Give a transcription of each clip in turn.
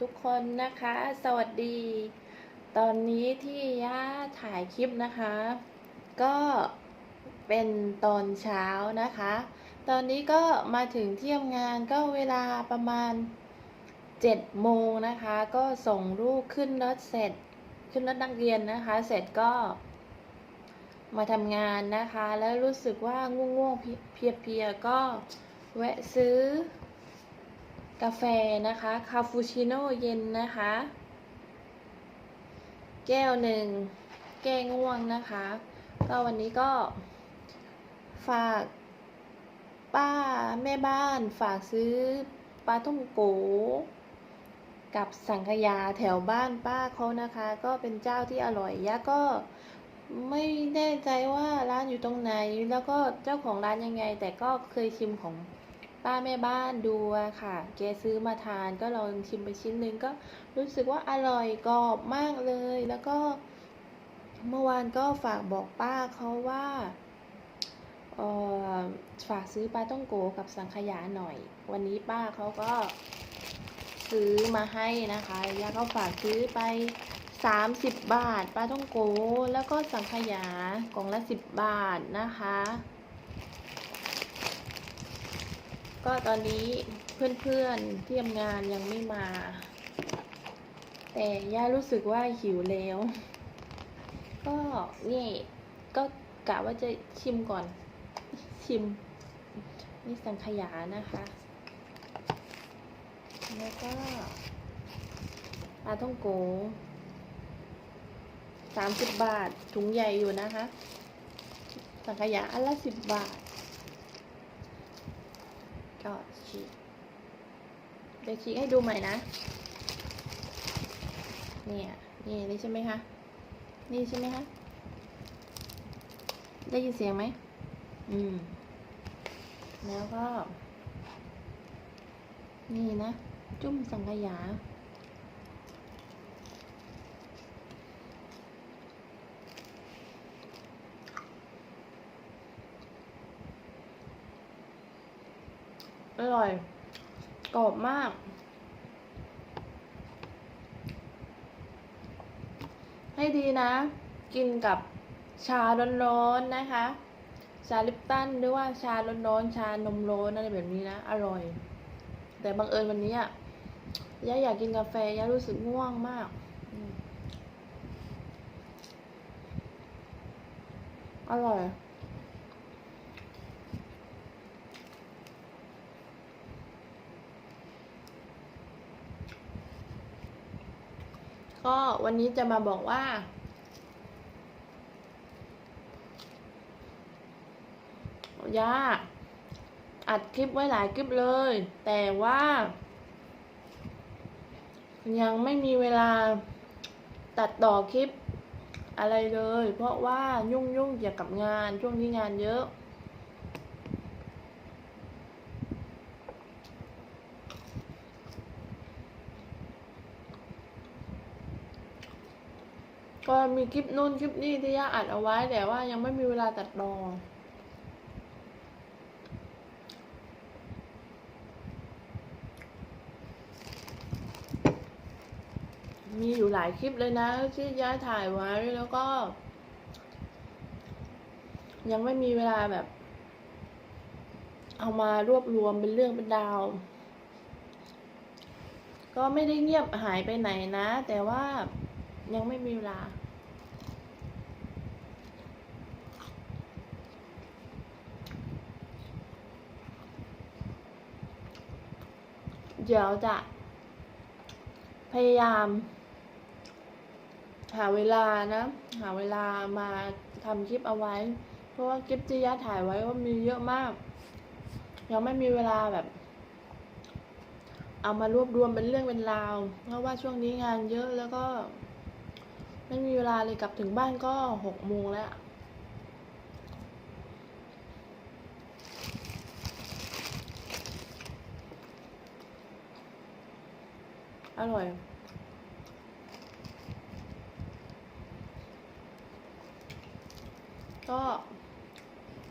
ทุกคนนะคะ สวัสดี ตอนนี้ที่ย่าถ่ายคลิปนะคะ ก็เป็นตอนเช้านะคะ ตอนนี้ก็มาถึงที่ทำงานก็เวลาประมาณ7โมงนะคะ ก็ส่งลูกขึ้นรถเสร็จ ขึ้นรถนักเรียนนะคะ เสร็จก็มาทำงานนะคะ แล้วรู้สึกว่าง่วงๆเพียๆก็แวะซื้อ กาแฟนะคะคาปูชิโน่เย็นนะคะ แก้วหนึ่งแก้ง่วงนะคะ ก็วันนี้ก็ฝากป้าแม่บ้านฝากซื้อปลาท่องโกกับสังขยาแถวบ้านป้าเขานะคะ ก็เป็นเจ้าที่อร่อยยะก็ไม่แน่ใจว่าร้านอยู่ตรงไหน แล้วก็เจ้าของร้านยังไง แต่ก็เคยชิมของ ป้าแม่บ้านดูอะค่ะ แกซื้อมาทานก็ลองชิมไปชิ้นหนึ่งก็รู้สึกว่าอร่อยกรอบมากเลย แล้วก็เมื่อวานก็ฝากบอกป้าเขาว่าฝากซื้อปลาต้องโกกับสังขยาหน่อย วันนี้ป้าเขาก็ซื้อมาให้นะคะยาก็ฝากซื้อไป 30 บาทปลาต้องโก แล้วก็สังขยากล่องละ 10 บาทนะคะ ก็ตอนนี้เพื่อนๆที่ทำงานยังไม่มา แต่ย่ารู้สึกว่าหิวแล้ว ก็นี่ก็กะว่าจะชิมก่อน ชิม นี่สังขยานะคะ แล้วก็ปลาท่องโกสามสิบบาทถุงใหญ่อยู่นะคะ สังขยาอันละสิบบาท ก็ฉีกเดี๋ยวฉีกให้ดูใหม่นะ เนี่ยนี่นี่ใช่ไหมคะ นี่ใช่ไหมคะ ได้ยินเสียงไหม อืม แล้วก็ นี่นะ จุ่มสังขยา ร่อย กรอบมาก ให้ดีนะ กินกับชาร้อนๆนะคะ ชาลิปตันหรือว่าชาร้อนๆชานมร้อนอะไรแบบนี้นะ อร่อย แต่บังเอิญวันนี้อะย่าอยากกินกาแฟย่ารู้สึกง่วงมากอร่อย ก็วันนี้จะมาบอกว่า ย่า อัดคลิปไว้หลายคลิปเลย แต่ว่า ยังไม่มีเวลาตัดต่อคลิปอะไรเลย เพราะว่ายุ่งยุ่งเกี่ยวกับงานช่วงนี้งานเยอะ ก็มีคลิปนู่นคลิปนี่ที่ย่าอัดเอาไว้แต่ว่ายังไม่มีเวลาตัดต่อมีอยู่หลายคลิปเลยนะที่ย่าถ่ายไว้แล้วก็ ยังไม่มีเวลาแบบ เอามารวบรวมเป็นเรื่องเป็นราว ก็ไม่ได้เงียบหายไปไหนนะ แต่ว่า ยังไม่มีเวลา เดี๋ยวจะ พยายาม หาเวลานะ หาเวลามาทำคลิปเอาไว้ เพราะว่าคลิปที่ย่าถ่ายไว้ว่ามีเยอะมาก ยังไม่มีเวลาแบบเอามารวบรวมเป็นเรื่องเป็นราว เพราะว่าช่วงนี้งานเยอะแล้วก็ ไม่มีเวลาเลยกลับถึงบ้านก็หกโมงแล้ว อร่อย ก็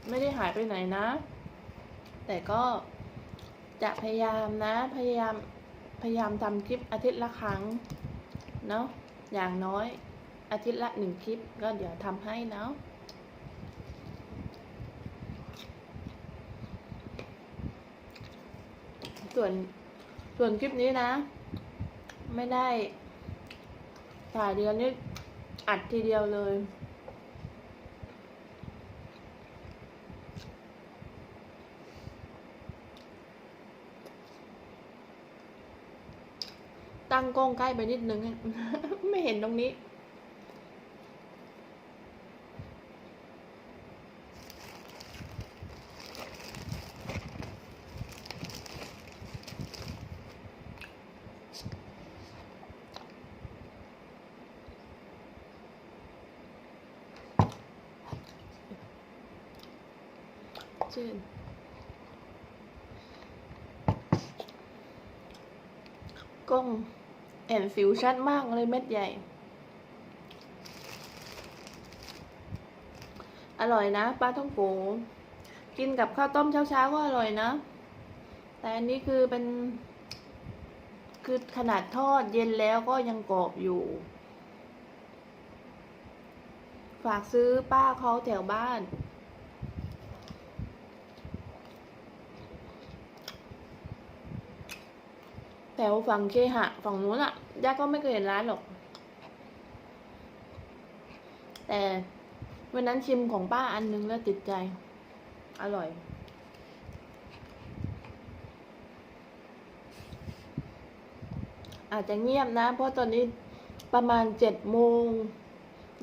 ไม่ได้หายไปไหนนะ แต่ก็จะพยายามนะ พยายามพพยายามทำคลิปอาทิตย์ละครั้ง เนาะอย่างน้อย อาทิตย์ละหนึ่งคลิปก็เดี๋ยวทำให้เนาะส่วนส่วนคลิปนี้นะ ไม่ได้ถ่ายเดือนนี้อัดทีเดียวเลย ตั้งกล้องใกล้ไปนิดนึง ไม่เห็นตรงนี้ ชื่นกล้อง แอนฟิวชัดมากเลยเม็ดใหญ่ อร่อยนะปลาท่องโกกินกับข้าวต้มเช้าๆก็อร่อยนะ แต่อันนี้คือเป็น คือขนาดทอดเย็นแล้วก็ยังกรอบอยู่ ฝากซื้อป้าเขาแถวบ้าน แถวฝั่งเคหะฝั่งนู้นอะย่าก็ไม่เคยเห็นร้านหรอก แต่วันนั้นชิมของป้าอันนึงแล้วติดใจ อร่อย อาจจะเงียบนะ เพราะตอนนี้ประมาณเจ็ดโมง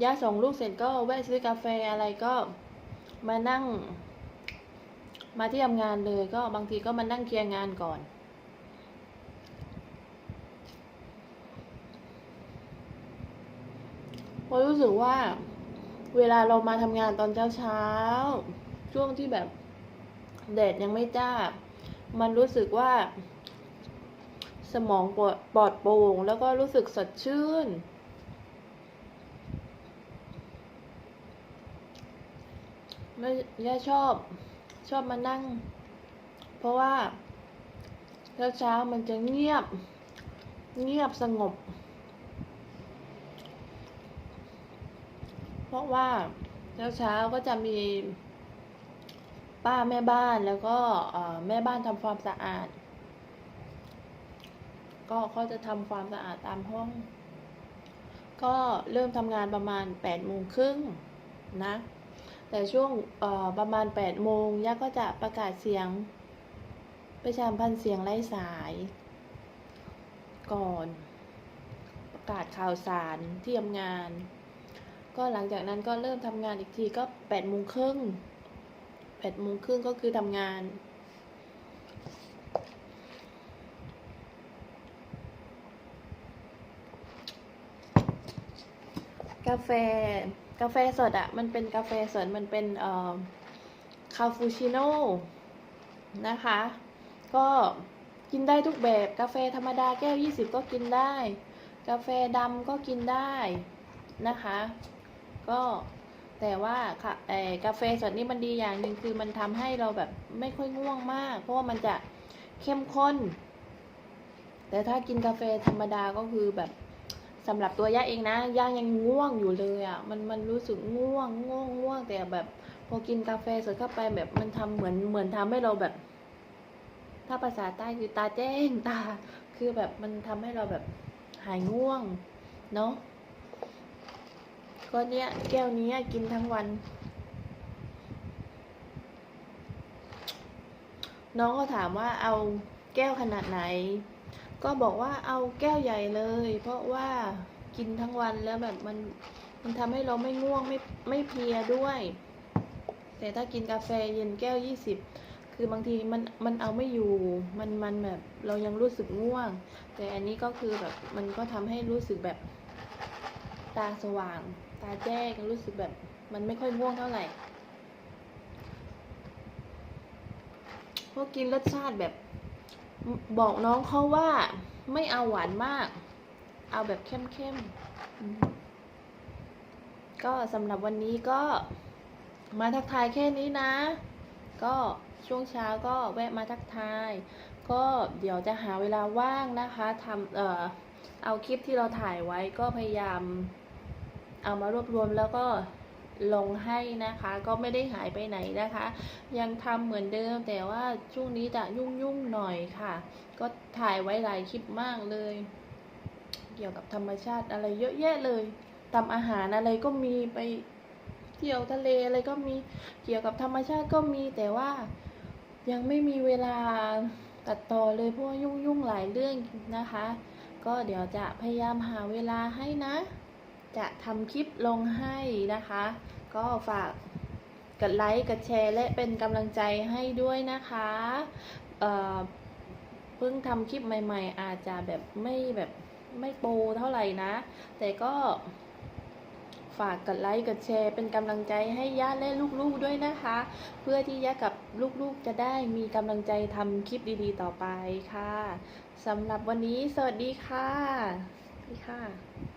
ย่าส่งลูกเสร็จก็แวะซื้อกาแฟอะไรก็มานั่ง มาที่ทำงานเลยก็บางทีก็มานั่งเคลียร์งานก่อน เพ ราะรู้สึกว่า เวลาเรามาทำงานตอนเช้าเช้าช่วงที่แบบแดดยังไม่จ้า มันรู้สึกว่า สมองปลอดโปร่งแล้วก็รู้สึกสดชื่น ไม่ย่าชอบ ชอบมานั่ง เพราะว่าเช้าเช้ามันจะเงียบ เงียบสงบ เพราะว่าเช้าเช้าๆก็จะมีป้าแม่บ้านแล้วก็แม่บ้านทำความสะอาด ก็เขาจะทำความสะอาดตามห้อง ก็เริ่มทำงานประมาณแปดโมงครึ่งนะ แต่ช่วงประมาณแปดโมงย่าก็จะประกาศเสียงประชามพันธ์เสียงไร้สาย ก่อน ประกาศข่าวสารที่ทำงาน ก็หลังจากนั้นก็เริ่มทำงานอีกทีก็แปดโมงครึ่งแปดโมงครึ่งก็คือทำงาน กาแฟกาแฟสดอะ่ะมันเป็นกาแฟสดมันเป็นเอ่อคาฟูชิโน่นะคะ ก็กินได้ทุกแบบกาแฟธรรมดาแก้ว 20 ก็กินได้ กาแฟดำก็กินได้นะคะ ก็แต่ว่าค่ะเอ่อกาแฟสดนี่มันดีอย่างหนึ่งคือมันทำให้เราแบบไม่ค่อยง่วงมาก เพราะว่ามันจะเข้มข้น แต่ถ้ากินกาแฟธรรมดาก็คือแบบสำหรับตัวย่าเองนะย่ายังง่วงอยู่เลยอะ่ะมันมันรู้สึกง่วงง่วงง่วงแต่แบบพอกินกาแฟสดเข้าไปแบบมันทำเหมือนเหมือนทำให้เราแบบ ถ้าภาษาใต้คือตาแจ้งตา คือแบบมันทำให้เราแบบหายง่วง เนาะ ก็เนี้ยแก้วนี้กินทั้งวัน น้องก็ถามว่าเอาแก้วขนาดไหน ก็บอกว่าเอาแก้วใหญ่เลย เพราะว่ากินทั้งวันแล้วแบบมันมันทำให้เราไม่ง่วงไม่ไม่เพลียด้วย แต่ถ้ากินกาแฟเย็นแก้วยี่สิบคือบางทีมันมันเอาไม่อยู่ มันมันแบบเรายังรู้สึกง่วง แต่อันนี้ก็คือแบบมันก็ทำให้รู้สึกแบบตาสว่าง ตาแจ้งรู้สึกแบบมันไม่ค่อยง่วงเท่าไหร่เพราะกินรสชาติแบบบอกน้องเขาว่าไม่เอาหวานมาก เอาแบบเข้มๆอืมก็สำหรับวันนี้ก็มาทักทายแค่นี้นะ ก็ช่วงเช้าก็แวะมาทักทายก็ก็เดี๋ยวจะหาเวลาว่างนะคะทำเอ่อเอาคลิปที่เราถ่ายไว้ก็พยายาม เอามารวบรวมแล้วก็ลงให้นะคะ ก็ไม่ได้หายไปไหนนะคะ ยังทำเหมือนเดิมแต่ว่าช่วงนี้จะยุ่งยุ่งๆหน่อยค่ะ ก็ถ่ายไว้หลายคลิปมากเลย เกี่ยวกับธรรมชาติอะไรเยอะแยะเลยทำอาหารอะไรก็มีไปเที่ยวทะเลอะไรก็มีเกี่ยวกับธรรมชาติก็มีแต่ว่ายังไม่มีเวลาตัดต่อเลยเพราะว่ายุ่งยุ่งๆหลายเรื่องนะคะ ก็เดี๋ยวจะพยายามหาเวลาให้นะ จะทำคลิปลงให้นะคะ ก็ฝากกดไลค์ กดแชร์ และเป็นกำลังใจให้ด้วยนะคะเเพิ่งทำคลิปใหม่ ๆ อาจจะแบบไม่แบบไม่โปรเท่าไหร่นะ แต่ก็ฝากกดไลค์กดแชร์เป็นกำลังใจให้ย่าและลูกๆด้วยนะคะ เพื่อที่ย่ากับลูกๆจะได้มีกำลังใจทำคลิปดีๆต่อไปค่ะสำหรับวันนี้สวัสดีค่ะสวัสดีค่ะ